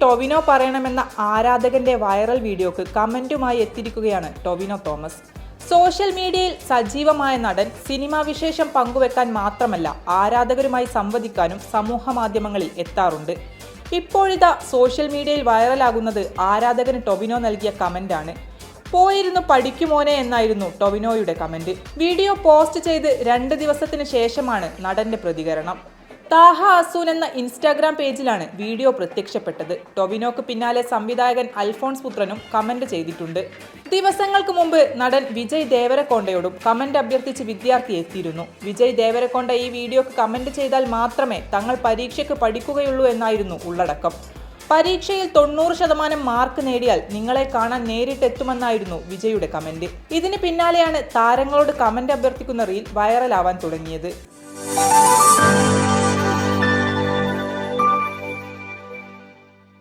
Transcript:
Tovino പറയണമെന്ന ആരാധകന്റെ viral വീഡിയോക്ക് കമന്റുമായി എത്തിയിരിക്കുകയാണ് Tovino Thomas. Social മീഡിയയിൽ സജീവമായ നടൻ സിനിമാ വിശേഷം പങ്കുവെക്കാൻ മാത്രമല്ല ആരാധകരുമായി സംവദിക്കാനും സമൂഹ മാധ്യമങ്ങളിൽ എത്താറുണ്ട്. ഇപ്പോഴിതാ സോഷ്യൽ മീഡിയയിൽ വൈറലാകുന്നത് ആരാധകന് ടൊവിനോ നൽകിയ കമന്റാണ്. പോയിരുന്നു പഠിക്കുമോനെ എന്നായിരുന്നു ടൊവിനോയുടെ കമന്റ്. വീഡിയോ പോസ്റ്റ് ചെയ്ത് രണ്ട് ദിവസത്തിന് ശേഷമാണ് നടന്റെ പ്രതികരണം. താഹ അസൂൻ എന്ന ഇൻസ്റ്റാഗ്രാം പേജിലാണ് വീഡിയോ പ്രത്യക്ഷപ്പെട്ടത്. ടൊവിനോക്ക് പിന്നാലെ സംവിധായകൻ അൽഫോൺസ് പുത്രനും കമന്റ് ചെയ്തിട്ടുണ്ട്. ദിവസങ്ങൾക്ക് മുമ്പ് നടൻ വിജയ് ദേവരക്കൊണ്ടയോടും കമന്റ് അഭ്യർത്ഥിച്ച് വിദ്യാർത്ഥി എത്തിയിരുന്നു. വിജയ് ദേവരക്കൊണ്ട ഈ വീഡിയോക്ക് കമന്റ് ചെയ്താൽ മാത്രമേ തങ്ങൾ പരീക്ഷയ്ക്ക് പഠിക്കുകയുള്ളൂ എന്നായിരുന്നു ഉള്ളടക്കം. പരീക്ഷയിൽ തൊണ്ണൂറ് ശതമാനം മാർക്ക് നേടിയാൽ നിങ്ങളെ കാണാൻ നേരിട്ടെത്തുമെന്നായിരുന്നു വിജയുടെ കമന്റ്. ഇതിന് പിന്നാലെയാണ് താരങ്ങളോട് കമന്റ് അഭ്യർത്ഥിക്കുന്ന റീൽ വൈറലാവാൻ തുടങ്ങിയത്.